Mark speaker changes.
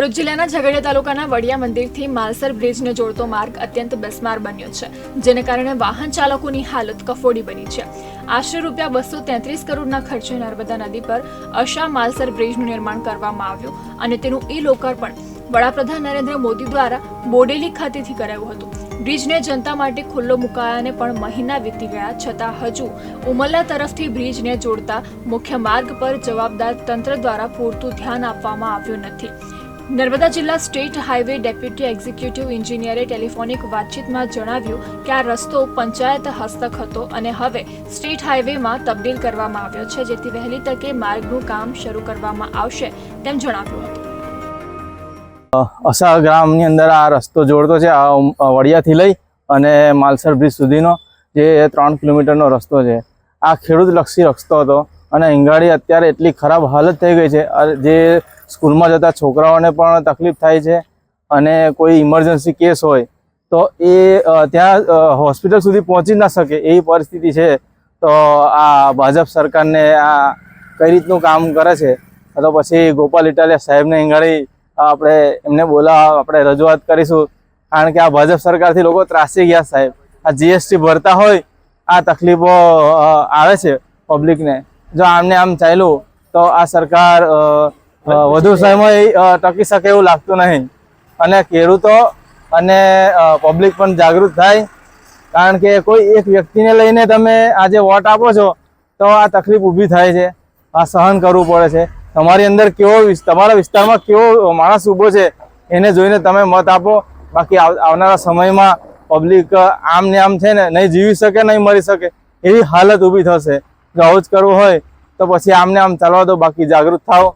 Speaker 1: ભરૂચ જિલ્લાના ઝઘડિયા તાલુકાના વડિયા મંદિરથી માલસર બ્રિજને જોડતો માર્ગ અત્યંત બિસ્માર બન્યો છે, જેને કારણે વાહન ચાલકોની હાલત કફોડી બની છે. આશરે રૂપિયા બસો તેત્રીસ કરોડના ખર્ચે નર્મદા નદી પર અશા માલસર બ્રિજનું નિર્માણ કરવામાં આવ્યું અને તેનું ઈ લોકાર્પણ વડાપ્રધાન નરેન્દ્ર મોદી દ્વારા બોડેલી ખાતેથી કરાયું હતું. બ્રિજને જનતા માટે ખુલ્લો મુકાયાને પણ મહિના વીતી ગયા, છતાં હજુ ઉમલ્લા તરફથી બ્રિજને જોડતા મુખ્ય માર્ગ પર જવાબદાર તંત્ર દ્વારા પૂરતું ધ્યાન આપવામાં આવ્યું નથી. નર્મદા જિલ્લા સ્ટેટ હાઈવે ડેપ્યુટી એક્ઝિક્યુટિવ એન્જિનિયરે ટેલિફોનિક વાતચીતમાં જણાવ્યું કે આ રસ્તો પંચાયત હસ્તક હતો અને હવે સ્ટેટ હાઈવેમાં તબદીલ કરવામાં આવ્યો છે, જેથી વહેલી તકે માર્ગનું કામ શરૂ કરવામાં આવશે તેમ જણાવ્યું હતું.
Speaker 2: અસા ગ્રામની અંદર આ રસ્તો જોડતો છે, આ વડિયાથી લઈ અને માલસર બ્રિજ સુધીનો જે ત્રણ કિલોમીટરનો રસ્તો છે. આ ખેડૂતલક્ષી રસ્તો હતો અને અંગાડી અત્યારે એટલી ખરાબ હાલત થઈ ગઈ છે જે સ્કૂલમાં જતા છોકરાઓને પણ તકલીફ થાય છે અને કોઈ ઇમરજન્સી કેસ હોય, તો એ ત્યાં હોસ્પિટલ સુધી પહોંચી ના શકે એવી પરિસ્થિતિ છે. તો આ ભાજપ સરકારને આ કઈ રીતનું કામ કરે છે? તો પછી ગોપાલ ઇટાલિયા સાહેબને ઈંગાડી આપણે એમને બોલાવવા આપણે રજૂઆત કરીશું. કારણ કે આ ભાજપ સરકારથી લોકો ત્રાસી ગયા સાહેબ. આ જીએસટી ભરતા હોય, આ તકલીફો આવે છે પબ્લિકને જો આમને આમ ચાલ્યું, તો આ સરકાર વધુ સમય ટકી શકે એવું લાગતું નહીં. અને ખેડૂતો અને પબ્લિક પણ જાગૃત થાય. કારણ કે કોઈ એક વ્યક્તિને લઈને તમે આજે વોટ આપો છો, તો આ તકલીફ ઊભી થાય છે. આ સહન કરવું પડે છે. તમારી અંદર કેવો તમારા વિસ્તારમાં કેવો માણસ ઊભો છે, એને જોઈને તમે મત આપો. બાકી આવનારા સમયમાં પબ્લિક આમ ને આમ છે ને, નહીં જીવી શકે, નહીં મરી શકે, એવી હાલત ઊભી થશે. જો આવું જ કરવું હોય, તો પછી આમને આમ ચાલવા દો, બાકી જાગૃત થાઓ.